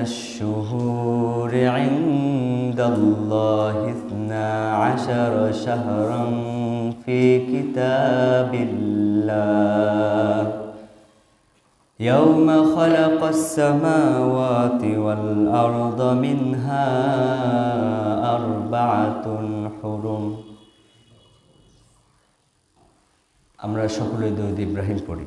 الشهور عند الله اثنا عشر شهرا في كتاب الله يوم خلق السماوات والأرض منها أربعة حرم আমরা সকলে দৌদ ইব্রাহিম পড়ি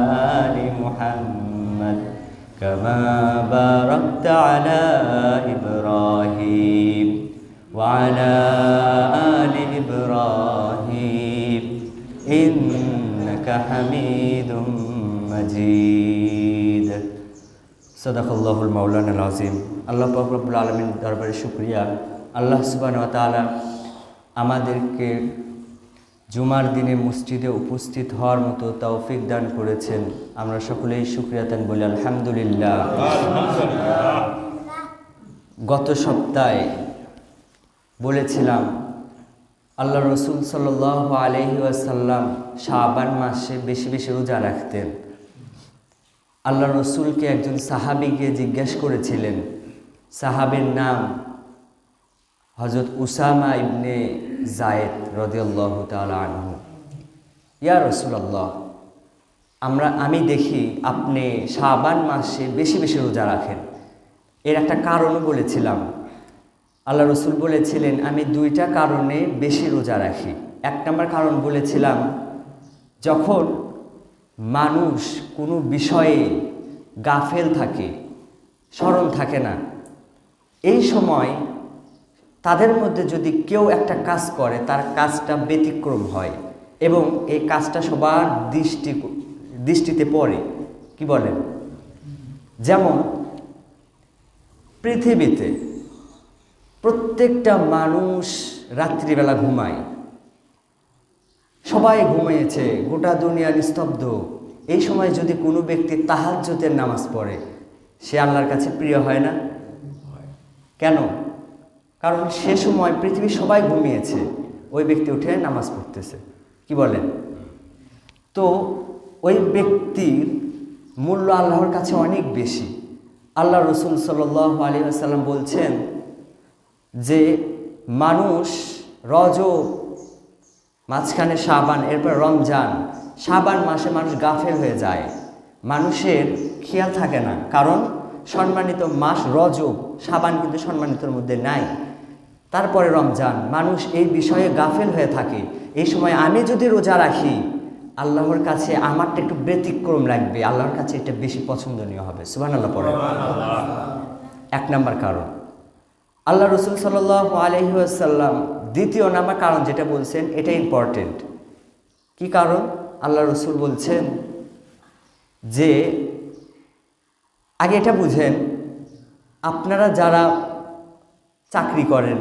كما باركت على إبراهيم وعلى آل إبراهيم إنك حميد مجيد صدق الله المولانا العظيم আল্লাহ পাক রব্বুল আলমিন দরবারে শুক্রিয়া আল্লাহ সুবান তাআলা আমাদেরকে জুমার দিনে মসজিদে উপস্থিত হওয়ার মতো তৌফিক দান করেছেন। আমরা সকলেই শুক্রিয়া তান বলি, আলহামদুলিল্লাহ। গত সপ্তাহে বলেছিলাম আল্লাহ রসুল সাল আলহি আসাল্লাম শাহবান মাসে বেশি বেশি রোজা রাখতেন। আল্লাহ রসুলকে একজন সাহাবিকে জিজ্ঞেস করেছিলেন, সাহাবের নাম হজরত উসামা ইবনে জায়েদ রদিয়াল্লাহ আনহু, ইয়া রসুলাল্লাহ, আমরা, আমি দেখি আপনি শাবান মাসে বেশি বেশি রোজা রাখেন। এর একটা কারণও বলেছিলাম। আল্লাহ রসুল বলেছিলেন, আমি দুইটা কারণে বেশি রোজা রাখি। এক নম্বর কারণ বলেছিলাম, যখন মানুষ কোনো বিষয়ে গাফেল থাকে, স্মরণ থাকে না, এই সময় তাদের মধ্যে যদি কেউ একটা কাজ করে, তার কাজটা ব্যতিক্রম হয় এবং এই কাজটা সবার দৃষ্টি, দৃষ্টিতে পড়ে, কি বলেন? যেমন, পৃথিবীতে প্রত্যেকটা মানুষ রাত্রিবেলা ঘুমায়। সবাই ঘুমিয়েছে, গোটা দুনিয়া নিস্তব্ধ। এই সময় যদি কোনো ব্যক্তি তাহাজ্যতের নামাজ পড়ে, সে আল্লাহর কাছে প্রিয় হয় না? কেন? কারণ সে সময় পৃথিবীর সবাই ঘুমিয়েছে। ওই ব্যক্তি উঠে নামাজ পড়তেছে। কি বলেন? তো ওই ব্যক্তির মূল্য আল্লাহর কাছে অনেক বেশি। আল্লাহ রসুল সাল আলী আসাল্লাম বলছেন যে, মানুষ রজ মাঝখানে সাবান এরপর রমজান। সাবান মাসে মানুষ গাফেল হয়ে যায়। মানুষের খেয়াল থাকে না। কারণ সম্মানিত মাস রজব সাবান কিন্তু সম্মানিতর মধ্যে নাই। তারপরে রমজান। মানুষ এই বিষয়ে গাফেল হয়ে থাকে। এই সময় আমি যদি রোজা রাখি আল্লাহর কাছে আমারটা একটু ব্যতিক্রম লাগবে। আল্লাহর কাছে এটা বেশি পছন্দনীয় হবে। সুবান আল্লাহ পরে এক নম্বর কারণ। আল্লাহ রসুল সাল আলহিহাসাল্লাম দ্বিতীয় নাম্বার কারণ যেটা বলছেন এটা ইম্পর্টেন্ট কি কারণ? আল্লাহ রসুল বলছেন যে আগে এটা বুঝেন আপনারা যারা চাকরি করেন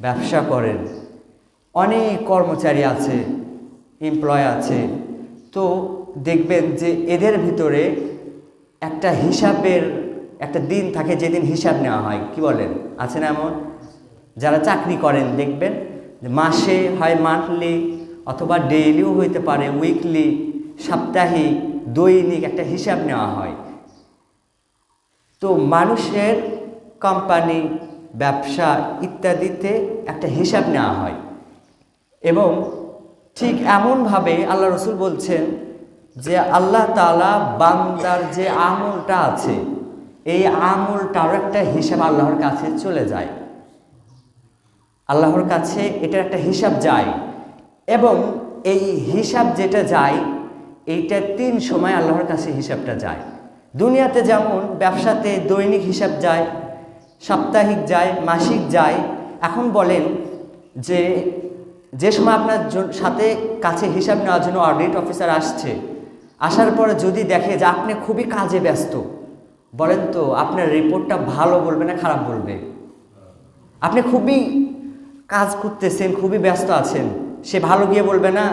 ব্যবসা করেন। অনেক কর্মচারী আছে এমপ্লয় আছে। তো দেখবেন যে এদের ভিতরে একটা হিসাবের একটা দিন থাকে যেদিন হিসাব নেওয়া হয়। কি বলেন? আছে না এমন? যারা চাকরি করেন, দেখবেন মাসে হয় মান্থলি অথবা ডেইলিও হইতে পারে উইকলি সাপ্তাহিক, দৈনিক একটা হিসাব নেওয়া হয়। তো মানুষের কোম্পানি ব্যবসা ইত্যাদিতে একটা হিসাব নেওয়া হয়। এবং ঠিক এমনভাবে আল্লাহ রসুল বলছেন যে আল্লাহ তালা বান্দার যে আমলটা আছে, এই আমলটারও একটা হিসাব আল্লাহর কাছে চলে যায়। আল্লাহর কাছে এটার একটা হিসাব যায় এবং এই হিসাব যেটা যায়, এইটা তিন সময় আল্লাহর কাছে হিসাবটা যায়। দুনিয়াতে যেমন ব্যবসাতে দৈনিক হিসাব যায় সাপ্তাহিক যায়, মাসিক যায়, এখন বলেন যে যে সময় আপনার সাথে কাছে হিসাব নেওয়ার জন্য অডিট অফিসার আসছে, আসার পরে যদি দেখে যে আপনি খুবই কাজে ব্যস্ত, বলেন তো আপনার রিপোর্টটা ভালো বলবে না খারাপ বলবে? আপনি খুবই কাজ করতেছেন, খুবই ব্যস্ত আছেন, সে ভালো গিয়ে বলবে না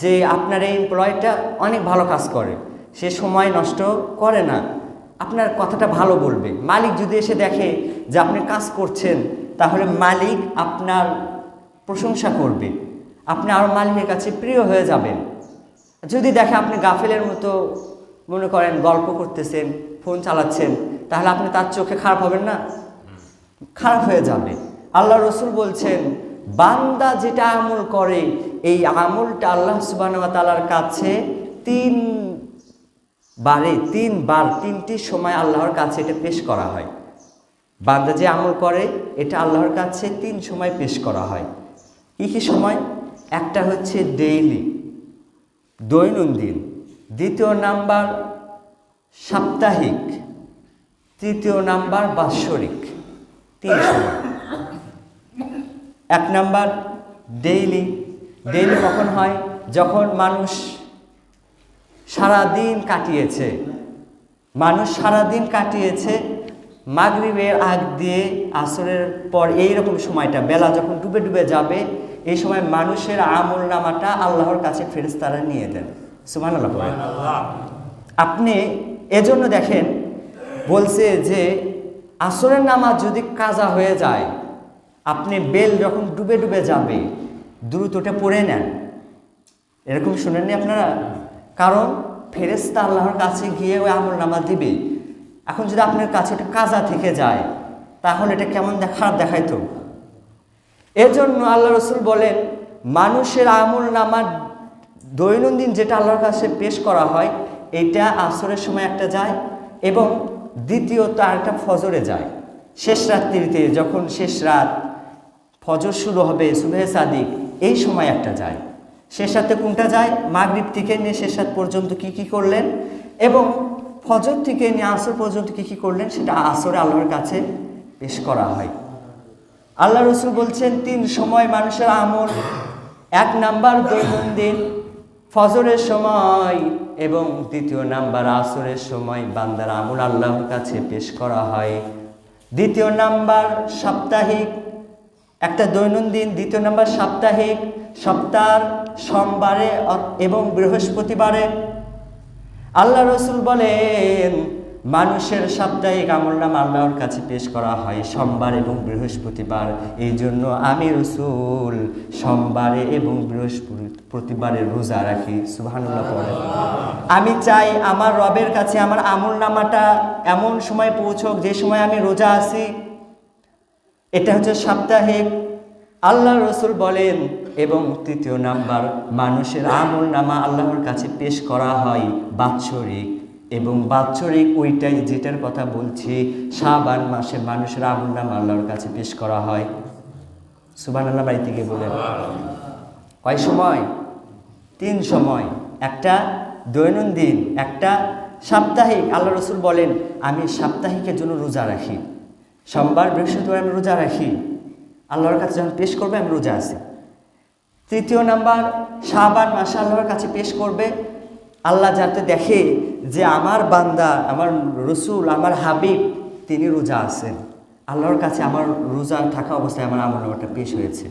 যে আপনার এই এমপ্লয়টা অনেক ভালো কাজ করে, সে সময় নষ্ট করে না। আপনার কথাটা ভালো বলবে। মালিক যদি এসে দেখে যে আপনি কাজ করছেন, তাহলে মালিক আপনার প্রশংসা করবে। আপনি আরও মালিকের কাছে প্রিয় হয়ে যাবেন। যদি দেখে আপনি গাফেলের মতো মনে করেন, গল্প করতেছেন, ফোন চালাচ্ছেন, তাহলে আপনি তার চোখে খারাপ হবেন না? খারাপ হয়ে যাবে। আল্লাহ রসুল বলছেন, বান্দা যেটা আমল করে, এই আমলটা আল্লাহ সুবাহ তালার কাছে তিন বারে তিনবার, তিনটি সময় আল্লাহর কাছে এটা পেশ করা হয়। বান্দা যে আমল করে, এটা আল্লাহর কাছে তিন সময় পেশ করা হয়। কী কী সময়? একটা হচ্ছে ডেইলি দৈনন্দিন। দ্বিতীয় নাম্বার, সাপ্তাহিক। তৃতীয় নাম্বার, বাৎসরিক। তিন সময়। এক নাম্বার ডেইলি ডেইলি কখন হয়? যখন মানুষ সারা দিন কাটিয়েছে। মানুষ সারা দিন কাটিয়েছে মাগরিবের আগ দিয়ে আসরের পর এই রকম সময়টা বেলা যখন ডুবে ডুবে যাবে এই সময় মানুষের আমল নামাটা আল্লাহর কাছে ফেরেশতারা নিয়ে দেন। সুমান আপনি এজন্য দেখেন বলছে যে আসরের নামাজ যদি কাজা হয়ে যায় আপনি বেল যখন ডুবে ডুবে যাবে দ্রুতটা পড়ে নেন। এরকম শুনেননি আপনারা? কারণ ফেরেস্তা আল্লাহর কাছে গিয়ে ওই আমল নামা দিবে। এখন যদি আপনার কাছে ওটা কাজা থেকে যায়, তাহলে এটা কেমন খারাপ দেখাইতো? এজন্য আল্লাহ রসুল বলেন, মানুষের আমল নামার দৈনন্দিন যেটা আল্লাহর কাছে পেশ করা হয়, এটা আসরের সময় একটা যায় এবং দ্বিতীয়ত আরেকটা ফজরে যায়। শেষ রাত্রিতে যখন শেষ রাত ফজর শুরু হবে, সুবেহ এই সময় একটা যায়। শেষ রাতে কোনটা যায়? মাগরিব থেকে নিয়ে শেষ রাত পর্যন্ত কি কি করলেন? এবং ফজর থেকে নিয়ে আসর পর্যন্ত কি কি করলেন? সেটা আসরে আল্লাহর কাছে পেশ করা হয়। আল্লাহ রসুল বলছেন, তিন সময় মানুষের আমল, এক নাম্বার দৈনন্দিন ফজরের সময় এবং দ্বিতীয় নাম্বার আসরের সময় বান্দার আমল আল্লাহর কাছে পেশ করা হয়। দ্বিতীয় নাম্বার সাপ্তাহিক, একটা দৈনন্দিন, দ্বিতীয় নাম্বার সাপ্তাহিক সপ্তাহ সোমবারে এবং বৃহস্পতিবারে আল্লাহ রসুল বলেন, মানুষের সাপ্তাহিক আমলনাম আল্লাহর কাছে পেশ করা হয় সোমবার এবং বৃহস্পতিবার। এই জন্য আমি রসুল সোমবারে এবং বৃহস্পতিবারে রোজা রাখি। সুবহানাল্লাহ পড়ে। আমি চাই আমার রবের কাছে আমার আমল নামাটা এমন সময় পৌঁছক, যে সময় আমি রোজা আছি। এটা হচ্ছে সাপ্তাহিক। আল্লাহ রসুল বলেন এবং তৃতীয় নাম্বার, মানুষের আমল নামা আল্লাহর কাছে পেশ করা হয় বাৎসরিক। এবং বাৎসরিক ওইটাই যেটার কথা বলছি, শাবান মাসে মানুষের আমল নামা আল্লাহর কাছে পেশ করা হয়। সুবান আল্লাহ বাড়িতে গিয়ে বলেন। কয় সময়? তিন সময়। একটা দৈনন্দিন, একটা সাপ্তাহিক। আল্লাহ রসুল বলেন, আমি সাপ্তাহিকের জন্য রোজা রাখি। সোমবার বৃহস্পতিবার আমি রোজা রাখি। আল্লাহর কাছে যখন পেশ করবে, আমি রোজা আছি। তৃতীয় নাম্বার, শাহবান মাসে আল্লাহর কাছে পেশ করবে, আল্লাহ যাতে দেখে যে আমার বান্দা, আমার রসুল, আমার হাবিব, তিনি রোজা আছেন। আল্লাহর কাছে আমার রোজা থাকা অবস্থায় আমার আমল নামাটা পেশ হয়েছে।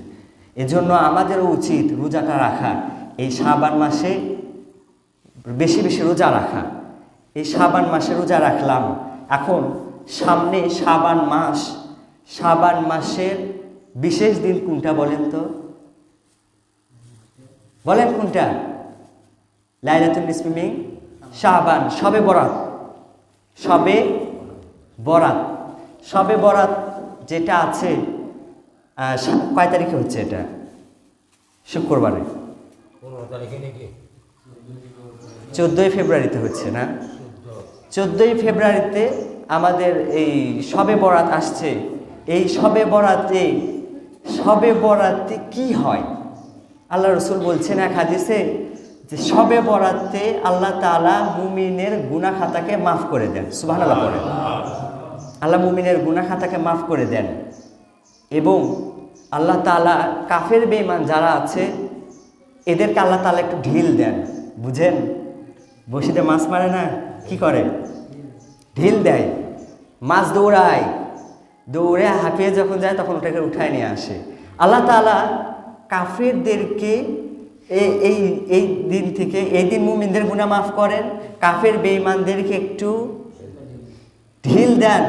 এজন্য আমাদেরও উচিত রোজাটা রাখা, এই শাবান মাসে বেশি বেশি রোজা রাখা। এই শাবান মাসে রোজা রাখলাম। এখন সামনে শাবান মাস শাবান মাসের বিশেষ দিন কোনটা বলেন তো? বলেন কোনটা? লাইলাতুল ইসমিং শাহবান সবে বরাত। সবে বরাত। সবে বরাত যেটা আছে কয় তারিখে হচ্ছে এটা? শুক্রবারে। চোদ্দোই ফেব্রুয়ারিতে হচ্ছে না? চোদ্দোই ফেব্রুয়ারিতে আমাদের এই সবে বরাত আসছে। এই সবে বরাতে সবে বরাতে কি হয়? আল্লাহ রসুল বলছেন এক হাদিসে যে সবে বরাতে আল্লাহ তাআলা মুমিনের গুনা খাতাকে মাফ করে দেন সুবাহ আল্লাহ পড়েন আল্লাহ মুমিনের গুনা খাতাকে মাফ করে দেন এবং আল্লাহ তাআলা কাফের বেঈমান যারা আছে, এদেরকে আল্লাহ তাআলা একটু ঢিল দেন, বুঝেন? বসিতে মাছ মারে না? কি করে? ঢিল দেয়, মাছ দৌড়ায়। দৌড়ে হাঁপিয়ে যখন যায় তখন ওটাকে উঠায় নিয়ে আসে। আল্লাহ তাআলা কাফেরদেরকে এই এই দিন থেকে, এই দিন মুমিনদের গুনাহ মাফ করেন, কাফের বেঈমানদেরকে একটু ঢিল দেন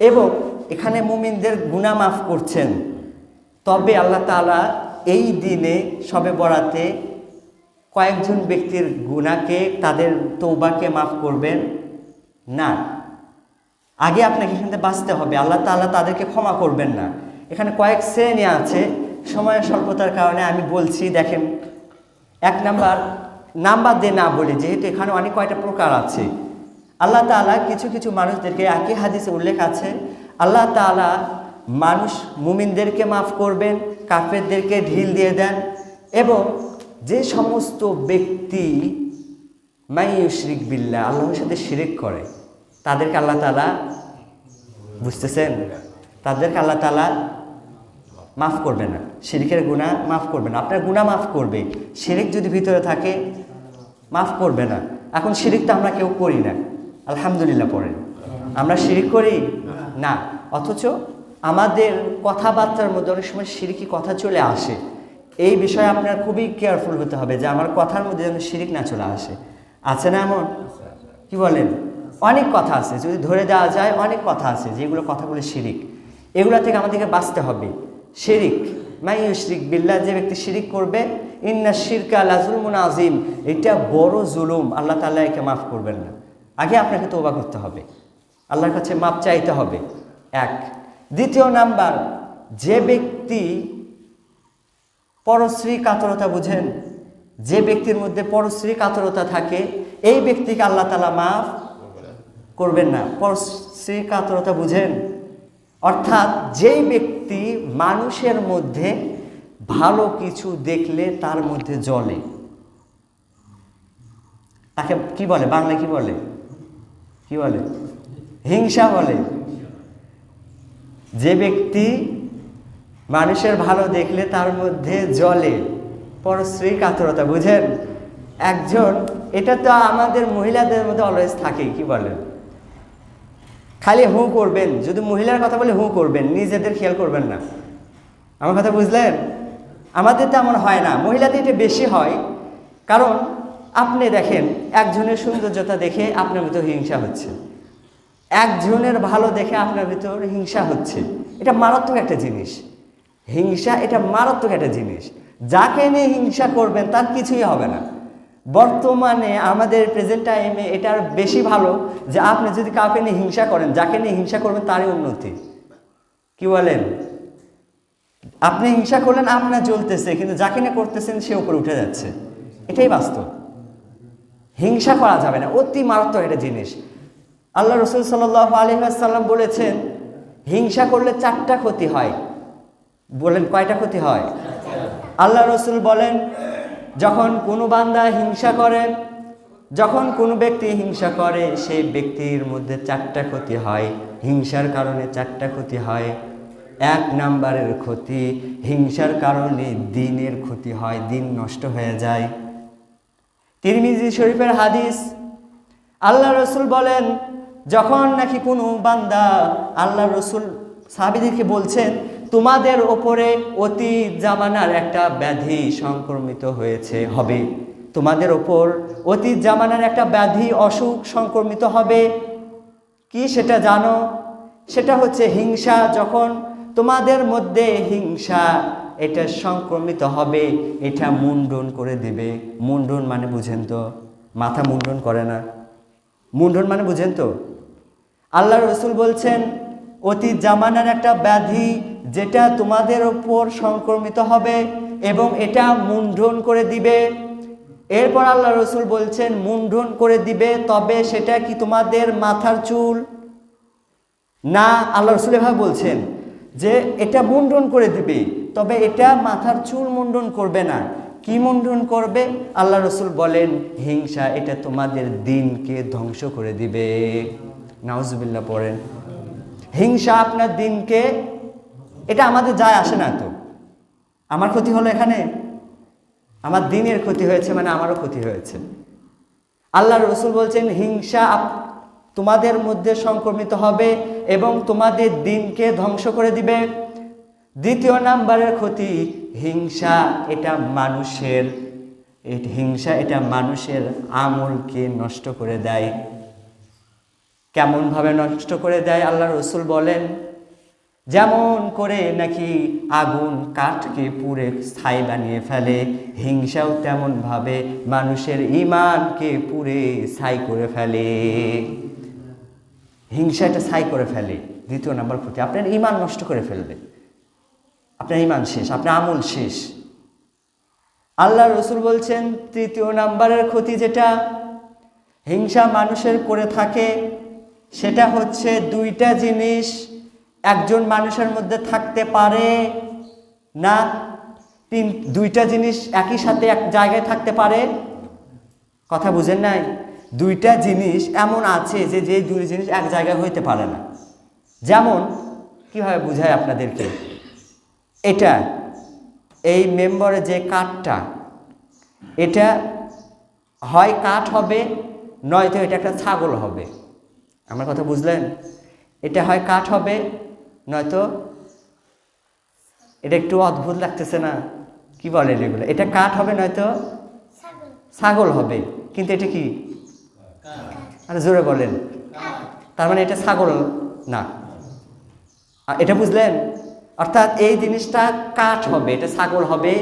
এবং এখানে মুমিনদের গুণা মাফ করছেন। তবে আল্লাহ তাআলা এই দিনে সবে বরাতে কয়েকজন ব্যক্তির গুণাকে তাদের তৌবাকে মাফ করবেন? না। আগে আপনাকে এখান বাঁচতে হবে। আল্লাহ তাআলা তাদেরকে ক্ষমা করবেন না। এখানে কয়েক শ্রেণি আছে। সময়ের স্বল্পতার কারণে আমি বলছি, দেখেন, এক নাম্বার নাম্বার দিয়ে না বলি, যেহেতু এখানে অনেক কয়টা প্রকার আছে, আল্লাহ তাআলা কিছু কিছু মানুষদেরকে, একই হাদিসে উল্লেখ আছে, আল্লাহ তাআলা মানুষ মুমিনদেরকে মাফ করবেন, কাফেরদেরকে ঢিল দিয়ে দেন, এবং যে সমস্ত ব্যক্তি মাইয়ুশরিক বিল্লাহ, আল্লাহর সাথে শিরিক করে, তাদেরকে আল্লাহ তালা বুঝতেছেন? তাদেরকে আল্লাহ তাআলা মাফ করবে না। শিরিকের গুণা মাফ করবে না। আপনার গুণা মাফ করবে। শিরিক যদি ভিতরে থাকে, মাফ করবে না। এখন শিরিক তো আমরা কেউ করি না। আলহামদুলিল্লাহ পড়েন। আমরা শিরিক করি? না। অথচ আমাদের কথাবার্তার মধ্যে অনেক সময় শিরিকি কথা চলে আসে। এই বিষয়ে আপনার খুবই কেয়ারফুল হতে হবে যে আমার কথার মধ্যে যেন শিরিক না চলে আসে। আছে না এমন? কি বলেন? অনেক কথা আছে। যদি ধরে দেওয়া যায়, অনেক কথা আছে যেগুলো কথাগুলো শিরিক। এগুলো থেকে আমাদেরকে বাঁচতে হবে। শিরিক। মাইয়ু শিরিক বিল্লাহ, যে ব্যক্তি শিরিক করবে, ইন্না শিরকা লাজুলমুন আজিম এটা বড় জুলুম। আল্লাহ তাআলা একে মাফ করবেন না। আগে আপনাকে তোবা করতে হবে। আল্লাহর কাছে মাপ চাইতে হবে। এক। দ্বিতীয় নাম্বার, যে ব্যক্তি পরশ্রী কাতরতা বুঝেন, যে ব্যক্তির মধ্যে পরশ্রী কাতরতা থাকে, এই ব্যক্তিকে আল্লাহ তালা মাফ করবেন না। পরশ্রী কাতরতা বুঝেন অর্থাৎ যেই ব্যক্তি মানুষের মধ্যে ভালো কিছু দেখলে তার মধ্যে জ্বলে। তাকে কি বলে? বাংলায় কি বলে? কি বলে? হিংসা বলে। যে ব্যক্তি মানুষের ভালো দেখলে তার মধ্যে জলে পর পরশ্রী কাতরতা, বুঝেন? একজন, এটা তো আমাদের মহিলাদের মধ্যে অলওয়েজ থাকে কি বলেন? খালি হু করবেন, যদি মহিলার কথা বলে হু করবেন, নিজেদের খেয়াল করবেন না। আমার কথা বুঝলেন? আমাদের তেমন হয় না। মহিলাদের এটা বেশি হয়, কারণ আপনি দেখেন, একজনের সৌন্দর্যতা দেখে আপনার ভিতর হিংসা হচ্ছে। একজনের ভালো দেখে আপনার ভিতর হিংসা হচ্ছে। এটা মারাত্মক একটা জিনিস। হিংসা এটা মারাত্মক একটা জিনিস। যাকে নিয়ে হিংসা করবেন, তার কিছুই হবে না। বর্তমানে আমাদের প্রেজেন্ট টাইমে এটার বেশি ভালো যে আপনি যদি কাউকে নিয়ে হিংসা করেন, যাকে নিয়ে হিংসা করবেন তারই উন্নতি। কি বলেন? আপনি হিংসা করলেন আপনার জ্বলতেছে, কিন্তু যাকে নিয়ে করতেছেন সে উপরে উঠে যাচ্ছে। এটাই বাস্তব। হিংসা করা যাবে না, অতি মারাত্মক একটা জিনিস। আল্লাহ রসুল সাল্লাহ আলহাম বলেছেন, হিংসা করলে চারটা ক্ষতি হয়। বলেন কয়টা ক্ষতি হয়? আল্লাহ রসুল বলেন যখন কোনো বান্দা হিংসা করে, যখন কোনো ব্যক্তি হিংসা করে সেই ব্যক্তির মধ্যে চারটা ক্ষতি হয়। হিংসার কারণে চারটা ক্ষতি হয়। এক নাম্বারের ক্ষতি, হিংসার কারণে দিনের ক্ষতি হয়, দিন নষ্ট হয়ে যায়। তিরমিজি শরীফের হাদিস, আল্লাহ রসুল বলেন, যখন নাকি কোনো বান্দা আল্লাহ রসুল সাহাবিদেরকে বলছেন তোমাদের ওপরে অতি জামানার একটা ব্যাধি সংক্রমিত হয়েছে হবে। তোমাদের ওপর অতীত জামানার একটা ব্যাধি অসুখ সংক্রমিত হবে। কি সেটা জানো? সেটা হচ্ছে হিংসা। যখন তোমাদের মধ্যে হিংসা, এটা সংক্রমিত হবে, এটা মুন্ডন করে দিবে। মুন্ডন মানে বুঝেন তো, মাথা মুন্ডন করে না। মুন্ডন মানে বুঝেন তো? আল্লাহ রসুল বলছেন অতীত জামানার একটা ব্যাধি যেটা তোমাদের ওপর সংক্রমিত হবে এবং এটা মুন্ডন করে দিবে। এরপর আল্লাহ রসুল বলছেন, মুন্ডন করে দিবে, তবে সেটা কি তোমাদের মাথার চুল? না, আল্লাহ রসুল এভাবে বলছেন যে এটা মুন্ডন করে দিবে, তবে এটা মাথার চুল মুন্ডন করবে না। কি মুন্ডন করবে? আল্লাহ রসুল বলেন, হিংসা এটা তোমাদের দিনকে ধ্বংস করে দিবে। নাউজুবিল্লাহ পড়েন। হিংসা আপনার দিনকে, এটা আমাদের যায় আসে না তো। আমার ক্ষতি হলো এখানে। আমার দিনের ক্ষতি হয়েছে মানে আমারও ক্ষতি হয়েছে। আল্লাহ রসুল বলছেন, হিংসা তোমাদের মধ্যে সংক্রমিত হবে এবং তোমাদের দিনকে ধ্বংস করে দিবে। দ্বিতীয় নাম্বারের ক্ষতি, হিংসা, এটা মানুষের হিংসা এটা মানুষের আমলকে নষ্ট করে দেয়। কেমনভাবে নষ্ট করে দেয় আল্লাহ রসুল বলেন? যেমন করে নাকি আগুন কাঠকে পুড়ে স্থায়ী বানিয়ে ফেলে, হিংসাও তেমনভাবে মানুষের ইমানকে পুড়ে ছাই করে ফেলে। হিংসাটা ছাই করে ফেলে, দ্বিতীয় নাম্বার ক্ষতি আপনার ইমান নষ্ট করে ফেলবে। আপনার ইমান শেষ, আপনার আমল শেষ। আল্লাহ রসুল বলছেন, তৃতীয় নাম্বারের ক্ষতি যেটা, হিংসা মানুষের করে থাকে সেটা হচ্ছে দুইটা জিনিস একজন মানুষের মধ্যে থাকতে পারে না, তিন, দুইটা জিনিস একই সাথে এক জায়গায় থাকতে পারে? কথা বুঝেন নাই? দুইটা জিনিস এমন আছে যে যে দুই জিনিস এক জায়গায় হইতে পারে না। যেমন, কীভাবে বুঝায় আপনাদেরকে? এটা, এই মেম্বরে যে কাঠটা, এটা হয় কাঠ হবে, নয়তো এটা একটা ছাগল হবে। আমার কথা বুঝলেন? এটা হয় কাঠ হবে নয়তো এটা একটু অদ্ভুত লাগতেছে না? কি বলেন এগুলো? এটা কাঠ হবে নয়তো ছাগল। হবে। কিন্তু এটা কি? আরে জোরে বলেন। তার মানে এটা ছাগল না। আর এটা বুঝলেন? অর্থাৎ এই জিনিসটা কাঠ হবে এটা ছাগল হবে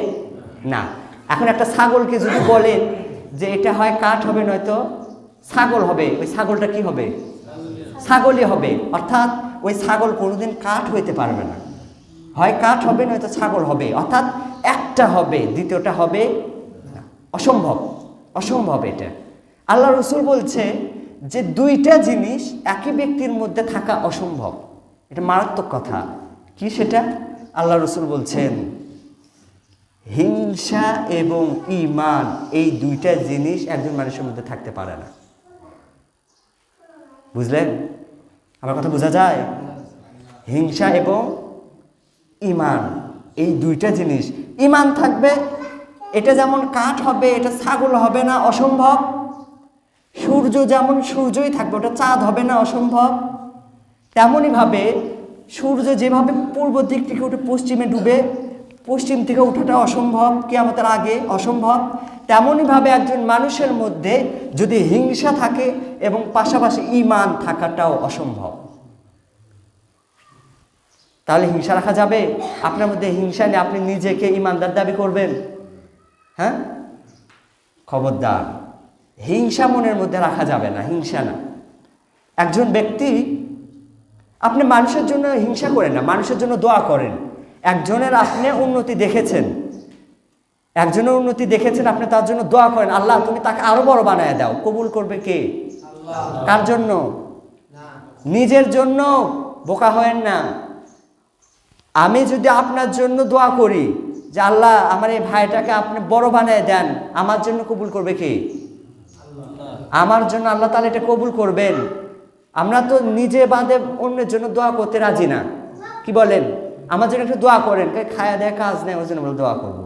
না। এখন একটা ছাগলকে যদি বলেন যে এটা হয় কাঠ হবে নয়তো ছাগল হবে ওই ছাগলটা কি হবে? ছাগলই হবে। অর্থাৎ ওই ছাগল কোনোদিন কাঠ হইতে পারবে না। হয় কাঠ হবে, নয়তো ছাগল হবে। অর্থাৎ একটা হবে, দ্বিতীয়টা হবে অসম্ভব। অসম্ভব এটা। আল্লাহ রসুল বলছে যে দুইটা জিনিস একই ব্যক্তির মধ্যে থাকা অসম্ভব। এটা মারাত্মক কথা। কি সেটা? আল্লাহ রসুল বলছেন, হিংসা এবং ইমান, এই দুইটা জিনিস একজন মানুষের মধ্যে থাকতে পারে না। বুঝলেন? আমার কথা বোঝা যায়? হিংসা এবং ইমান, এই দুইটা জিনিস। ইমান থাকবে, এটা যেমন কাঠ হবে, এটা ছাগল হবে না অসম্ভব। সূর্য যেমন সূর্যই থাকবে, ওটা চাঁদ হবে না অসম্ভব। তেমনইভাবে সূর্য যেভাবে পূর্ব দিক থেকে উঠে পশ্চিমে ডুবে পশ্চিম থেকে ওঠাটা অসম্ভব, কেয়ামতের আগে অসম্ভব। তেমনইভাবে একজন মানুষের মধ্যে যদি হিংসা থাকে এবং পাশাপাশি ইমান থাকাটাও অসম্ভব। তাহলে হিংসা রাখা যাবে? আপনার মধ্যে হিংসা নিয়ে আপনি নিজেকে ইমানদার দাবি করবেন। হ্যাঁ? খবরদার। হিংসা মনের মধ্যে রাখা যাবে না, হিংসা না। একজন ব্যক্তি, আপনি মানুষের জন্য হিংসা করেন না, মানুষের জন্য দোয়া করেন। একজনের আপনি উন্নতি দেখেছেন। একজনের উন্নতি দেখেছেন, আপনি তার জন্য দোয়া করেন, আল্লাহ, তুমি তাকে আরও বড় বানায় দাও। কবুল করবে কে? কার জন্য? নিজের জন্য। বোকা হয়েন না। আমি যদি আপনার জন্য দোয়া করি যে, আল্লাহ, আমার এই ভাইটাকে আপনি বড় বানায় দেন, আমার জন্য কবুল করবে কে? আমার জন্য আল্লাহ তাহলে এটা কবুল করবেন। আমরা তো নিজে বাঁধে অন্যের জন্য দোয়া করতে রাজি না। কি বলেন? আমার জন্য একটু দোয়া করেন খায়া দেয় কাজ নেই, ওই জন্য বলে দোয়া করব।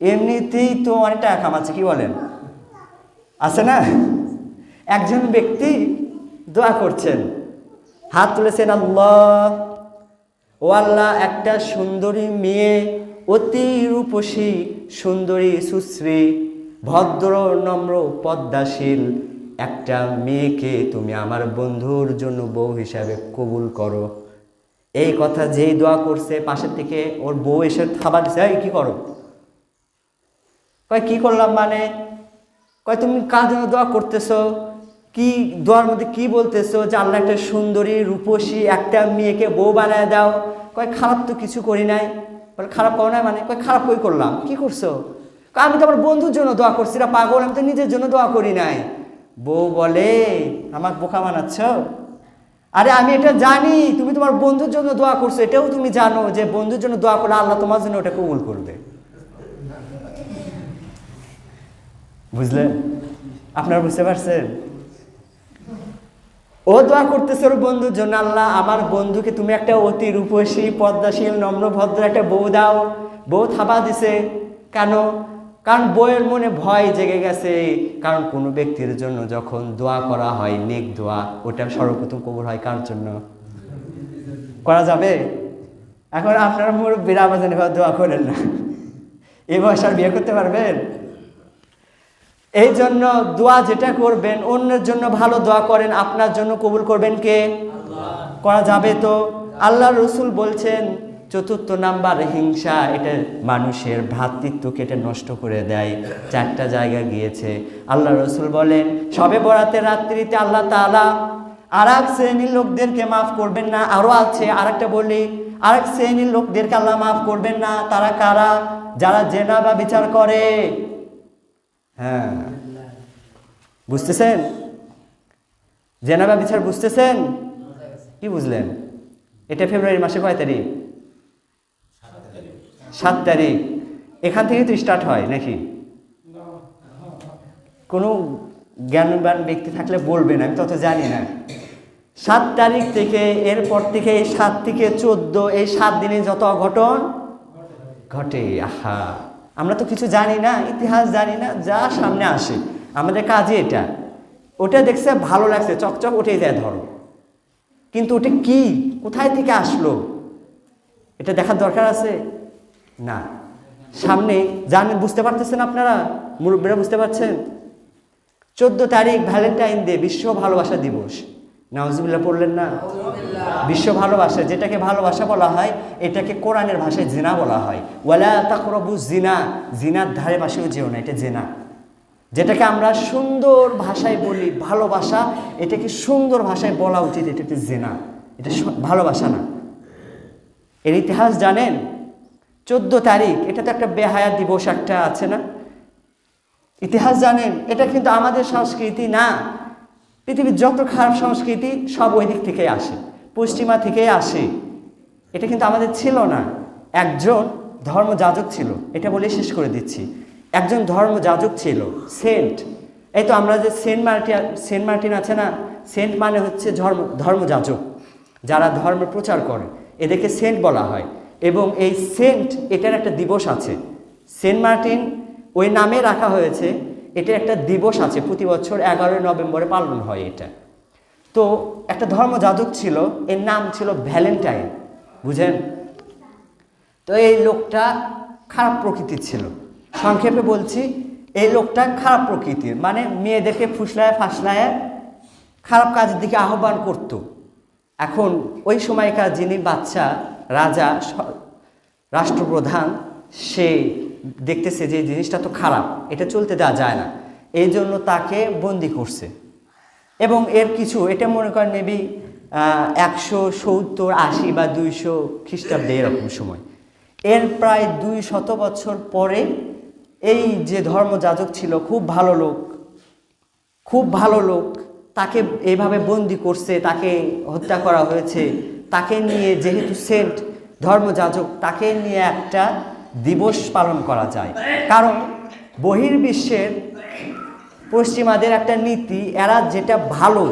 এমনিতেই তো অনেক টাকা কামাচ্ছে, কি বলেন? আছে না? একজন ব্যক্তি দোয়া করছেন, হাত তুলেছেন আল্লাহ, ও আল্লাহ একটা সুন্দরী মেয়ে, অতি রূপসী, সুন্দরী, সুশ্রী, ভদ্র, নম্র, পদ্মাশীল একটা মেয়েকে তুমি আমার বন্ধুর জন্য বউ হিসাবে কবুল করো। এই কথা যেই দোয়া করছে পাশের থেকে ওর বউ এসে থাবা দিছে "এই, কি করো? কয় কি করলাম মানে? কয় তুমি কার জন্য দোয়া করতেছো? কি দোয়ার মধ্যে কি বলতেছো? যে আল্লাহ একটা সুন্দরী রূপসী একটা মেয়েকে বউ বানায় দাও। কয় খারাপ তো কিছু করি নাই। বলে খারাপ করো নাই মানে? কয় খারাপ কই করলাম? কি করছ? আমি তো আমার বন্ধুর জন্য দোয়া করছি পাগল আমি তো নিজের জন্য দোয়া করি নাই। বউ বলে আমার বোকা বানাচ্ছ? আরে আমি এটা জানি, তুমি তোমার বন্ধুর জন্য দোয়া করছ, এটাও তুমি জানো যে বন্ধুর জন্য দোয়া করলে আল্লাহ তোমার জন্য ওটা কবুল করবে। বুঝলেন? আপনারা বুঝতে পারছেন? ও দোয়া করতেছে ওর বন্ধুর জন্য, আল্লাহ আমার বন্ধুকে তুমি একটা অতি রূপসী, পদ্মাশীল, নম্রভদ্র একটা বউ দাও। বউ থাবা দিছে। কেন? কারণ বউয়ের মনে ভয় জেগে গেছে। কারণ কোনো ব্যক্তির জন্য যখন দোয়া করা হয়, নেক দোয়া, ওটা সর্বপ্রথম কবর হয় কার জন্য? করা যাবে? এখন আপনারা মোর বিরাবাজানে দোয়া করেন না। এই বয়স আর বিয়ে করতে পারবেন? এই জন্য দোয়া যেটা করবেন, অন্যের জন্য ভালো দোয়া করেন, আপনার জন্য কবুল করবেন কে? করা যাবে তো? আল্লাহ রসুল বলছেন চতুর্থ নাম্বার, হিংসা, এটা মানুষের ভ্রাতৃত্বকে এটা নষ্ট করে দেয়। চারটা জায়গা গিয়েছে। আল্লাহ রসুল বলেন, সবে বরাতে রাত্রিতে আল্লাহ তাআলা আর এক শ্রেণির লোকদেরকে মাফ করবেন না। আরও আছে আর একটা বলি আর এক শ্রেণির লোকদেরকে আল্লাহ মাফ করবেন না। তারা কারা? যারা জেনা বা বিচার করে। হ্যাঁ। বুঝতেছেন? জেনাবা বিচার বুঝতেছেন? কি বুঝলেন? এটা ফেব্রুয়ারি মাসে কয় তারিখ? সাত তারিখ। এখান থেকে তো স্টার্ট হয় নাকি? কোনো জ্ঞানবান ব্যক্তি থাকলে বলবেন, আমি তত জানি না। সাত তারিখ থেকে, এরপর থেকে এই সাত থেকে চোদ্দ, এই সাত দিনে যত অঘটন ঘটে, আহা। আমরা তো কিছু জানি না, ইতিহাস জানি না, যা সামনে আসে। আমাদের কাজে এটা। ওটা দেখছে, ভালো লাগছে, চকচক উঠে যায় ধরো। কিন্তু ওটা কি? কোথায় থেকে আসলো? এটা দেখার দরকার আছে? না। সামনে জানেন বুঝতে পারতেছেন আপনারা? মুরব্বীরা বুঝতে পারছেন? চোদ্দ তারিখ ভ্যালেন্টাইন ডে বিশ্ব ভালোবাসা দিবস। নাওজিবুল্লাহ পড়লেন না? বিশ্ব ভালোবাসা যেটাকে ভালোবাসা বলা হয় এটাকে কোরআনের ভাষায় জিনা বলা হয়। ওয়ালা তাকরবু জিনা জিনার ধারে পাশেও যেও না এটা জেনা। যেটাকে আমরা সুন্দর ভাষায় বলি ভালোবাসা এটাকে সুন্দর ভাষায় বলা উচিত এটাকে জেনা। এটা ভালোবাসা না। এর ইতিহাস জানেন? চোদ্দ তারিখ, এটা তো একটা বেহায়া দিবস একটা আছে না? ইতিহাস জানেন, এটা কিন্তু আমাদের সংস্কৃতি না। পৃথিবীর যত খারাপ সংস্কৃতি সব ওই দিক থেকেই আসে, পশ্চিমা থেকেই আসে। এটা কিন্তু আমাদের ছিল না। একজন ধর্মযাজক ছিল, এটা বলে শেষ করে দিচ্ছি। একজন ধর্মযাজক ছিল, সেন্ট। এই তো আমরা যে সেন্ট মার্টিন সেন্ট মার্টিন আছে না? সেন্ট মানে হচ্ছে ধর্ম, ধর্মযাজক, যারা ধর্ম প্রচার করে। এদেরকে সেন্ট বলা হয়। এবং এই সেন্ট, এটার একটা দিবস আছে। সেন্ট মার্টিন, ওই নামে রাখা হয়েছে, এটার একটা দিবস আছে, প্রতি বছর এগারোই নভেম্বরে পালন হয় এটা। তো একটা ধর্ম ধর্মযাজক ছিল, এর নাম ছিল ভ্যালেন্টাইন, বুঝেন? তো এই লোকটা খারাপ প্রকৃতির ছিল। সংক্ষেপে বলছি, এই লোকটা খারাপ প্রকৃতির মানে মেয়ে দেখে ফুসলায় ফাসলায় খারাপ কাজের দিকে আহ্বান করত। এখন ওই সময়কার যিনি বাচ্চা রাজা রাষ্ট্রপ্রধান, সে দেখতেছে যে জিনিসটা তো খারাপ, এটা চলতে দেওয়া যায় না। এই জন্য তাকে বন্দি করছে। এবং এর কিছু, এটা মনে করেন মেবি একশো সত্তর, আশি বা দুইশো খ্রিস্টাব্দে এরকম সময়। এর প্রায় দুই শত বছর পরে এই যে ধর্মযাজক ছিল, খুব ভালো লোক, খুব ভালো লোক তাকে এইভাবে বন্দি করছে, তাকে হত্যা করা হয়েছে, তাকে নিয়ে যেহেতু সেন্ট ধর্মযাজক, তাকে নিয়ে একটা দিবস পালন করা যায়। কারণ বহির্বিশ্বের পশ্চিমাদের একটা নীতি, এরা যেটা ভালো,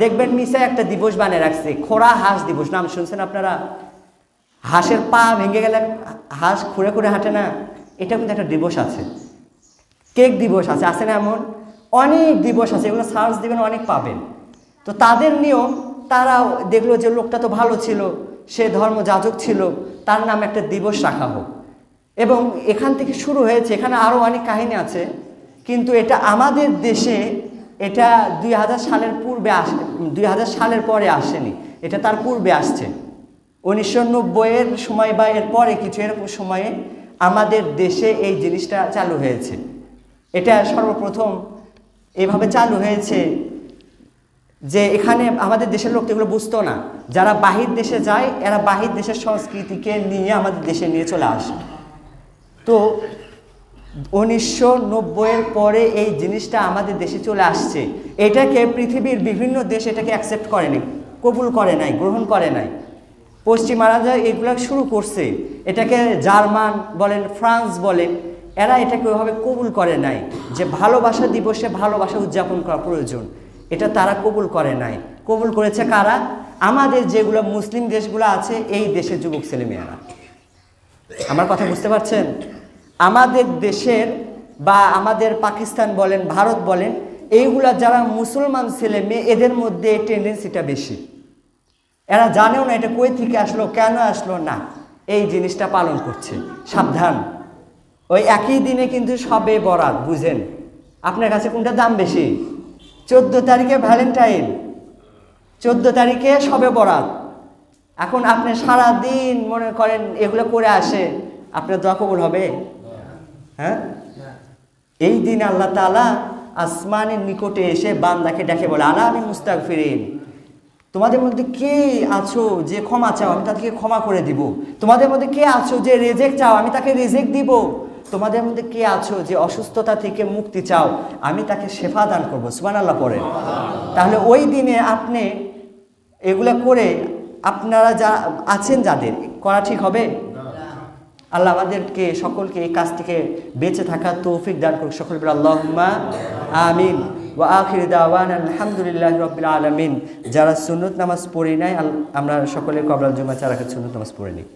দেখবেন মিশে একটা দিবস বানিয়ে রাখছে, খোড়া হাঁস দিবস, নাম শুনছেন আপনারা? হাঁসের পা ভেঙে গেলে হাঁস খুঁড়ে খুঁড়ে হাঁটে না, এটা কিন্তু একটা দিবস আছে। কেক দিবস আছে আছে না এমন? অনেক দিবস আছে, এগুলো সার্চ দিবেন, অনেক পাবেন। তো তাদের নিয়ম তারা দেখল যে লোকটা তো ভালো ছিল, সে ধর্ম যাজক ছিল, তার নাম একটা দিবস রাখা হোক। এবং এখান থেকে শুরু হয়েছে, এখানে আরও অনেক কাহিনী আছে, কিন্তু এটা আমাদের দেশে, এটা দুই হাজার সালের পূর্বে আসে, দুই সালের পরে আসেনি, এটা তার পূর্বে আসছে। উনিশশো নব্বইয়ের সময় বা এর পরে কিছু এরকম সময়ে আমাদের দেশে এই জিনিসটা চালু হয়েছে। এটা সর্বপ্রথম এভাবে চালু হয়েছে যে এখানে আমাদের দেশের লোক এগুলো বুঝতো না। যারা বাহির দেশে যায়, এরা বাহির দেশের সংস্কৃতিকে নিয়ে আমাদের দেশে নিয়ে চলে আসে। তো উনিশশো নব্বইয়ের পরে এই জিনিসটা আমাদের দেশে চলে আসছে। এটাকে পৃথিবীর বিভিন্ন দেশ এটাকে অ্যাকসেপ্ট করেনি কবুল করে নাই, গ্রহণ করে নাই। পশ্চিমারা যা এগুলো শুরু করছে, এটাকে জার্মান বলেন, ফ্রান্স বলেন এরা এটাকে ওইভাবে কবুল করে নাই যে ভালোবাসা দিবসে ভালোবাসা উদযাপন করা প্রয়োজন। এটা তারা কবুল করে নাই। কবুল করেছে কারা? আমাদের যেগুলো মুসলিম দেশগুলো আছে, এই দেশের যুবক ছেলেমেয়েরা। আমার কথা বুঝতে পারছেন? আমাদের দেশের বা আমাদের পাকিস্তান বলেন, ভারত বলেন, এইগুলা যারা মুসলমান ছেলে মেয়ে এদের মধ্যে এই টেন্ডেন্সিটা বেশি। এরা জানেও না এটা কই থেকে আসলো, কেন আসলো না। এই জিনিসটা পালন করছে। সাবধান। ওই একই দিনে কিন্তু সবে বরাত, বুঝেন? আপনার কাছে কোনটা দাম বেশি? চোদ্দ তারিখে ভ্যালেন্টাইন, চোদ্দ তারিখে সবে বরাত। এখন আপনি সারা দিন মনে করেন এগুলো করে আসে, আপনার দোয়া কবুল হবে? হ্যাঁ? এই দিন আল্লাহ তাআলা আসমানের নিকটে এসে বান্দাকে ডেকে বলে, আলা আমি মুস্তাক ফিরিন তোমাদের মধ্যে কে আছো যে ক্ষমা চাও, আমি তাদেরকে ক্ষমা করে দিব। তোমাদের মধ্যে কে আছো যে রেজেক্ট চাও, আমি তাকে রেজেক্ট দিব। তোমাদের মধ্যে কে আছো যে অসুস্থতা থেকে মুক্তি চাও? আমি তাকে শেফা দান করব সুবান আল্লাহ পরে তাহলে ওই দিনে আপনি এগুলো করে আপনারা যা আছেন যাদের, করা ঠিক হবে? আল্লাহ আমাদেরকে, সকলকে এই কাজ থেকে বেঁচে থাকা তৌফিক দান করুক। সকল বলে আল্লাহুম্মা আমিন। ওয়া আখির দাওয়ান আলহামদুলিল্লাহ রবিল আলমিন। যারা সুন্নত নামাজ পড়ি নাই আমরা সকলে কবরাল জুমা চারাকে সুন্নত নামাজ পড়ে নিই।